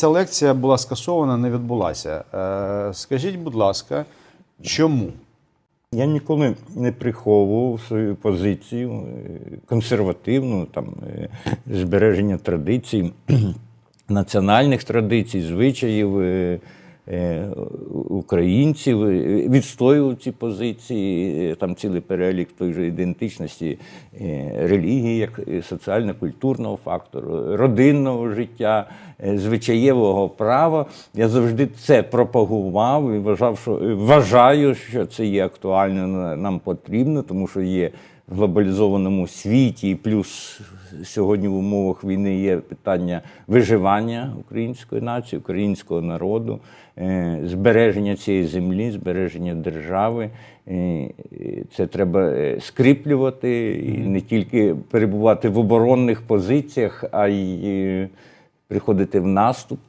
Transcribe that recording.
ця лекція була скасована, не відбулася. Е, Скажіть, будь ласка, чому? Я ніколи не приховував свою позицію е, консервативну, там, е, збереження традицій, національних традицій, звичаїв українців, відстоював ці позиції, там цілий перелік той же ідентичності релігії, як соціально-культурного фактору, родинного життя, звичаєвого права. Я завжди це пропагував і вважав, що е, вважаю, що це є актуально нам потрібно, тому що є в глобалізованому світі, і плюс сьогодні в умовах війни є питання виживання української нації, українського народу, е, збереження цієї землі, збереження держави. Е, е, Це треба е, скріплювати і не тільки перебувати в оборонних позиціях, а й е, приходити в наступ.